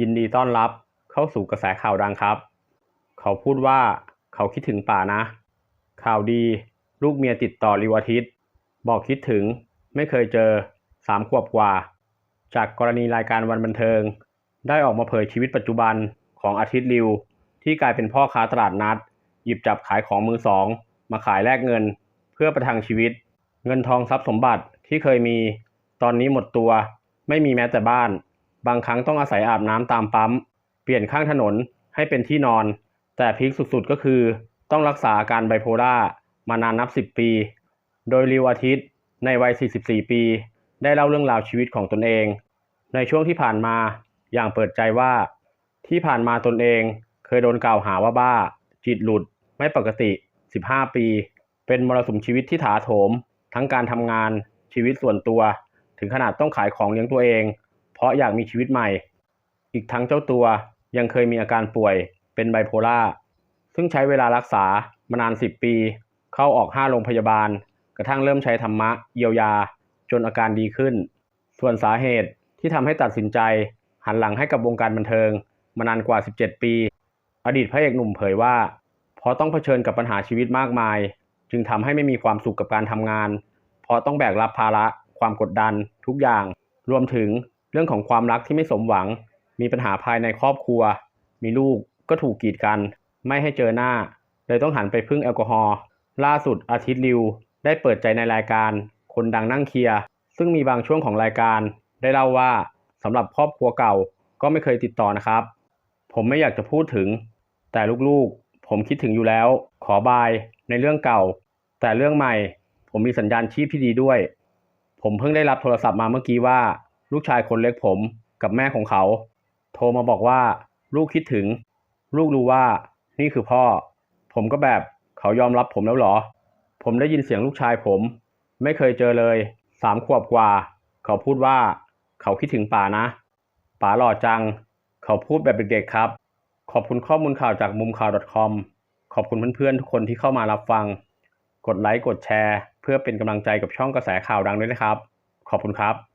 ยินดีต้อนรับเข้าสู่กระแสข่าวดังครับ เขาพูดว่าเขาคิดถึงป่านะ ข่าวดีลูกเมียติดต่อริวอาทิตย์ บอกคิดถึงไม่เคยเจอสามขวบกว่า จากกรณีรายการวันบันเทิง ได้ออกมาเผยชีวิตปัจจุบันของอาทิตย์ริว ที่กลายเป็นพ่อค้าตลาดนัด หยิบจับขายของมือสอง มาขายแลกเงิน เพื่อประทังชีวิต เงินทองทรัพย์สมบัติที่เคยมี ตอนนี้หมดตัว ไม่มีแม้แต่บ้าน บางครั้งต้องอาศัยอาบน้ำตามปั๊ม เปลี่ยนข้างถนนให้เป็นที่นอน แต่พีคสุดๆก็คือต้องรักษาอาการไบโพล่ามานานนับ 10 ปี โดยริวอาทิตย์ในวัย 44 ปี ได้เล่าเรื่องราวชีวิตของตนเอง ในช่วงที่ผ่านมาอย่างเปิดใจว่า ที่ผ่านมาตนเองเคยโดนกล่าวหาว่าบ้า จิตหลุด ไม่ปกติ 15 ปี เป็นมรสุมชีวิตที่ถาโถม ทั้งการทำงานชีวิตส่วนตัว ถึงขนาดต้องขายของเลี้ยงตัวเอง ราะอยากมีชีวิตใหม่ อีกทั้งเจ้าตัวยังเคยมีอาการป่วยเป็นไบโพล่า ซึ่งใช้เวลารักษามานาน 10 ปี เข้าออก 5 โรงพยาบาล กระทั่งเริ่มใช้ธรรมะเยียวยา จนอาการดีขึ้น ส่วนสาเหตุที่ทำให้ตัดสินใจ หันหลังให้กับวงการบันเทิง มานานกว่า 17 ปี อดีตพระเอกหนุ่มเผยว่า เพราะต้องเผชิญกับปัญหาชีวิตมากมาย จึงทำให้ไม่มีความสุขกับการทำงาน เพราะต้องแบกรับภาระ ความกดดันทุกอย่าง รวมถึง เรื่องของความรักที่ไม่สมหวัง มีปัญหาภายในครอบครัว มีลูกก็ถูกกีดกัน ไม่ให้เจอหน้า เลยต้องหันไปพึ่งแอลกอฮอล์ล่าสุดอาทิตย์ริว ได้เปิดใจในรายการ คนดังนั่งเคลียร์ซึ่งมีบางช่วงของรายการ ได้เล่าว่าสำหรับครอบครัวเก่าก็ไม่เคยติดต่อนะครับ ผมไม่อยากจะพูดถึง แต่ลูกๆ ผมคิดถึงอยู่แล้ว ขอบายในเรื่องเก่า แต่เรื่องใหม่ ผมมีสัญญาณชีพที่ดีด้วย ผมเพิ่งได้รับโทรศัพท์มาเมื่อกี้ว่า ลูกชายคนเล็กผมกับแม่ของเขา โทรมาบอกว่าลูกคิดถึง ลูกรู้ว่านี่คือพ่อ ผมก็แบบเขายอมรับผมแล้วเหรอ ผมได้ยินเสียงลูกชายผม ไม่เคยเจอเลยสามขวบกว่า เขาพูดว่า เขาคิดถึงป่านะป๋าหล่อจัง เขาพูดแบบเด็กๆครับ ขอบคุณข้อมูลข่าวจากมุมข่าว .com ขอบคุณเพื่อนๆทุกคนที่เข้ามารับฟัง กดไลค์กดแชร์ เพื่อเป็นกำลังใจกับช่องกระแสข่าวดังด้วยนะครับ ขอบคุณครับ